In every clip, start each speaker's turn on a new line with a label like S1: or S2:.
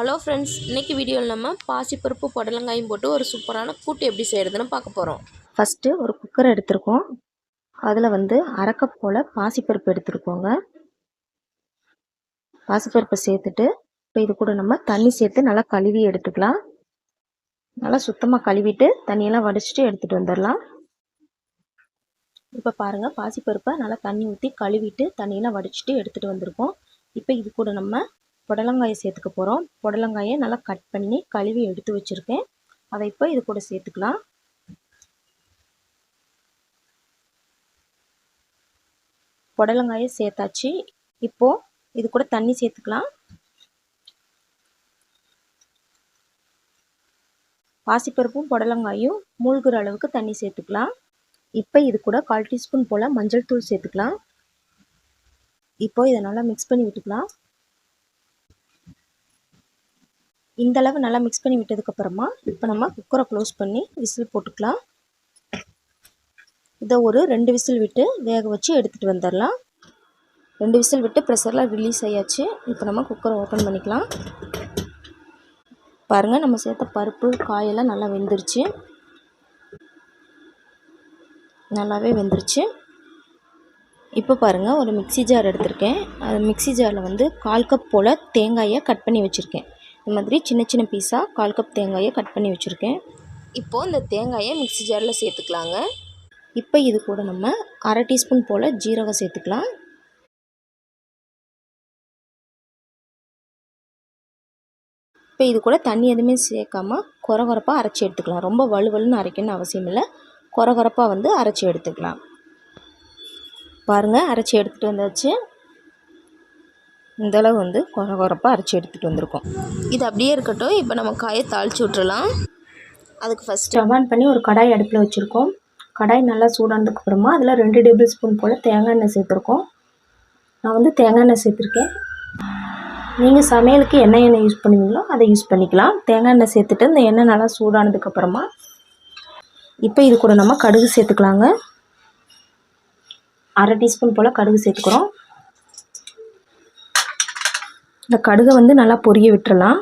S1: Hello friends இன்னைக்கு வீடியோவில் நம்ம பாசிப்பருப்பு புடலங்காயும் போட்டு ஒரு சூப்பரான கூட்டு எப்படி செய்கிறதுன்னு பார்க்க போகிறோம்
S2: ஃபஸ்ட்டு ஒரு குக்கர் எடுத்திருக்கோம். அதில் வந்து அரைக்கப் போல் பாசிப்பருப்பு எடுத்துருக்கோங்க. பாசிப்பருப்பை சேர்த்துட்டு இப்போ இது கூட நம்ம தண்ணி சேர்த்து நல்லா கழுவி எடுத்துக்கலாம். நல்லா சுத்தமாக கழுவிட்டு தண்ணியெல்லாம் வடிச்சிட்டு எடுத்துகிட்டு வந்துடலாம். இப்போ பாருங்கள் பாசிப்பருப்பை நல்லா தண்ணி ஊற்றி கழுவிட்டு தண்ணியெல்லாம் வடிச்சிட்டு எடுத்துகிட்டு வந்திருக்கோம். இப்போ இது கூட நம்ம புடலங்காயை சேர்த்துக்க போகிறோம் புடலங்காயை நல்லா கட் பண்ணி கழுவி எடுத்து வச்சுருக்கேன். அதை இப்போ இது கூட சேர்த்துக்கலாம். புடலங்காயை சேர்த்தாச்சு. இப்போது இது கூட தண்ணி சேர்த்துக்கலாம். பாசிப்பருப்பும் புடலங்காயும் மூழ்கிற அளவுக்கு தண்ணி சேர்த்துக்கலாம். இப்போ இது கூட கால் டீஸ்பூன் போல் மஞ்சள் தூள் சேர்த்துக்கலாம். இப்போ இதை நல்லா மிக்ஸ் பண்ணி விட்டுக்கலாம். இந்த அளவு நல்லா மிக்ஸ் பண்ணி விட்டதுக்கப்புறமா இப்போ நம்ம குக்கரை க்ளோஸ் பண்ணி விசில் போட்டுக்கலாம். இதை ஒரு ரெண்டு விசில் விட்டு வேக வச்சு எடுத்துகிட்டு வந்துடலாம். ரெண்டு விசில் விட்டு ப்ரெஷர்லாம் ரிலீஸ் ஆயாச்சு. இப்போ நம்ம குக்கரை ஓப்பன் பண்ணிக்கலாம். பாருங்கள் நம்ம சேர்த்த பருப்பு காயெல்லாம் நல்லா வெந்துருச்சு. நல்லாவே வெந்துருச்சு. இப்போ பாருங்கள் ஒரு மிக்ஸி ஜார் எடுத்திருக்கேன். அது மிக்ஸி ஜாரில் வந்து கால் கப் போல் தேங்காயை கட் பண்ணி வச்சுருக்கேன். இந்த மாதிரி சின்ன சின்ன பீஸாக கால் கப் தேங்காயை கட் பண்ணி வச்சுருக்கேன்.
S1: இப்போது இந்த தேங்காயை மிக்ஸி ஜாரில் சேர்த்துக்கலாங்க.
S2: இப்போ இது கூட நம்ம அரை டீஸ்பூன் போல் ஜீரகம் சேர்த்துக்கலாம். இப்போ இது கூட தண்ணி எதுவுமே சேர்க்காம குறை குறைப்பாக அரைச்சி எடுத்துக்கலாம். ரொம்ப வலுவலுன்னு அரைக்கணும்னு அவசியம் இல்லை. குறை குறைப்பாக வந்து அரைச்சி எடுத்துக்கலாம். பாருங்கள் அரைச்சி எடுத்துகிட்டு வந்தாச்சு. இந்தளவு வந்து குறை குறைப்பாக அரைச்சி எடுத்துகிட்டு வந்திருக்கோம்.
S1: இது அப்படியே இருக்கட்டும். இப்போ நம்ம காயை தாளித்து விட்டுறலாம். அதுக்கு ஃபஸ்ட்
S2: ஸ்டவ் பண்ணி ஒரு கடாய் அடுப்பில் வச்சுருக்கோம். கடாய் நல்லா சூடானதுக்கு அப்புறமா அதில் ரெண்டு டேபிள் ஸ்பூன் போல் தேங்காய் எண்ணெய் சேர்த்துருக்கோம். நான் வந்து தேங்காய் எண்ணெய் சேர்த்துருக்கேன். நீங்கள் சமையலுக்கு என்ன எண்ணெய் யூஸ் பண்ணுவீங்களோ அதை யூஸ் பண்ணிக்கலாம். தேங்காய் எண்ணெய் சேர்த்துட்டு இந்த எண்ணெய் நல்லா சூடானதுக்கப்புறமா இப்போ இது கூட நம்ம கடுகு சேர்த்துக்கலாங்க. அரை டீஸ்பூன் போல் கடுகு சேர்த்துக்கிறோம். இந்த கடுகை வந்து நல்லா பொரிய விட்டுறலாம்.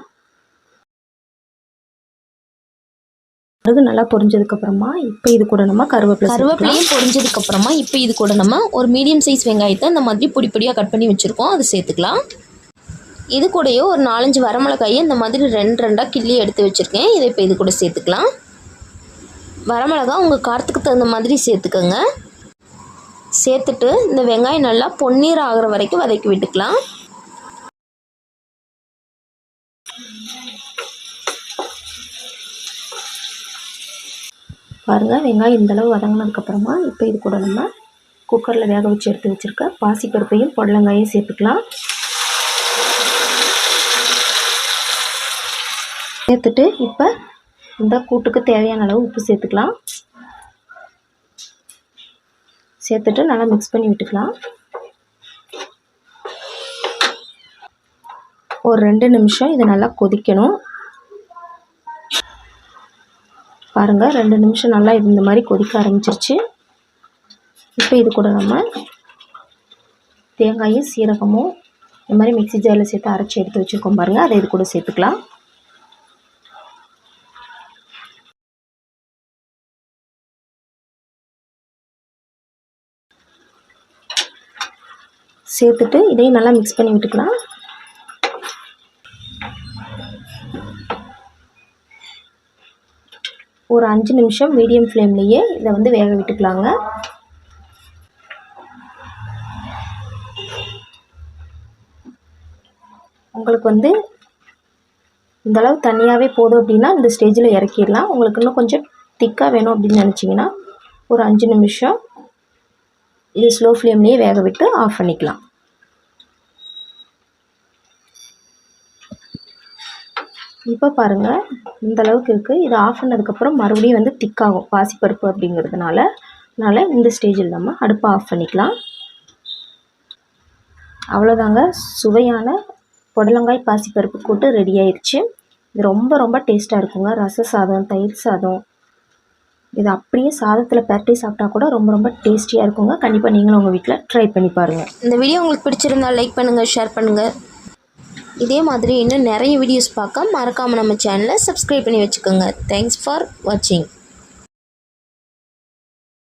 S2: கடுகு நல்லா பொரிஞ்சதுக்கப்புறமா இப்போ இது கூட நம்ம கருவேப்பிலை சேர்த்துக்கலாம்.
S1: கருவேப்பிலையும் பொரிஞ்சதுக்கப்புறமா இப்போ இது கூட நம்ம ஒரு மீடியம் சைஸ் வெங்காயத்தை இந்த மாதிரி பொடி பொடியாக கட் பண்ணி வச்சுருக்கோம். அதை சேர்த்துக்கலாம். இது கூடயோ ஒரு நாலஞ்சு வரமிளகாயை இந்த மாதிரி ரெண்டு ரெண்டாக கிள்ளி எடுத்து வச்சுருக்கேன். இதை இப்போ இது கூட சேர்த்துக்கலாம். வரமிளகா உங்கள் காரத்துக்கு தகுந்த மாதிரி சேர்த்துக்கோங்க. சேர்த்துட்டு இந்த வெங்காயம் நல்லா பொன்னீர் ஆகிற வரைக்கும் வதக்கி விட்டுக்கலாம்.
S2: பாருங்கள் வெங்காயம் இந்தளவு வதங்கினதுக்கப்புறமா இப்போ இது கூட நம்ம குக்கரில் வேக வச்சு எடுத்து வச்சுருக்க பாசிப்பருப்பையும் புடலங்காயும் சேர்த்துக்கலாம். சேர்த்துட்டு இப்போ இந்த கூட்டுக்கு தேவையான அளவு உப்பு சேர்த்துக்கலாம். சேர்த்துட்டு நல்லா மிக்ஸ் பண்ணி விட்டுக்கலாம். ஒரு ரெண்டு நிமிஷம் இதை நல்லா கொதிக்கணும். பாருங்கள் ரெண்டு நிமிஷம் நல்லா இது இந்த மாதிரி கொதிக்க ஆரம்பிச்சிருச்சு. இப்போ இது கூட நம்ம தேங்காயும் சீரகமும் இந்த மாதிரி மிக்ஸி ஜாரில் சேர்த்து அரைச்சி எடுத்து வச்சுருக்கோம் பாருங்கள் அதை இது கூட சேர்த்துக்கலாம். சேர்த்துட்டு இதையும் நல்லா மிக்ஸ் பண்ணி விட்டுக்கலாம். ஒரு அஞ்சு நிமிஷம் மீடியம் ஃப்ளேம்லேயே இதை வந்து வேக விட்டுக்கலாங்க. உங்களுக்கு வந்து இந்தளவு தனியாகவே போதும் அப்படின்னா இந்த ஸ்டேஜில் இறக்கிடலாம். உங்களுக்கு இன்னும் கொஞ்சம் திக்காக வேணும் அப்படின்னு நினச்சிங்கன்னா ஒரு அஞ்சு நிமிஷம் இது ஸ்லோ ஃப்ளேம்லேயே வேக விட்டு ஆஃப் பண்ணிக்கலாம். இப்போ பாருங்கள் இந்த அளவுக்கு இருக்குது இது ஆஃப் பண்ணதுக்கப்புறம் மறுபடியும் வந்து திக்காகும் பாசிப்பருப்பு அப்படிங்கிறதுனால. அதனால் இந்த ஸ்டேஜில் நம்ம அடுப்பை ஆஃப் பண்ணிக்கலாம். அவ்வளோதாங்க சுவையான புடலங்காய் பாசிப்பருப்பு கூட்டு ரெடி ஆயிடுச்சு இது ரொம்ப ரொம்ப டேஸ்ட்டாக இருக்குங்க. ரச சாதம் தயிர் சாதம். இது அப்படியே சாதத்தில் பரட்டி சாப்பிட்டா கூட ரொம்ப ரொம்ப டேஸ்டியாக இருக்குங்க. கண்டிப்பாக நீங்களும் உங்கள் வீட்டில் ட்ரை பண்ணி பாருங்கள்
S1: இந்த வீடியோ உங்களுக்கு பிடிச்சிருந்தா லைக் பண்ணுங்கள் ஷேர் பண்ணுங்கள் இதே மாதிரி இன்னும் நிறைய வீடியோஸ் பார்க்க மறக்காமல் நம்ம சேனலை சப்ஸ்கிரைப் பண்ணி வச்சுக்கோங்க. தேங்க்ஸ் ஃபார் வாட்சிங்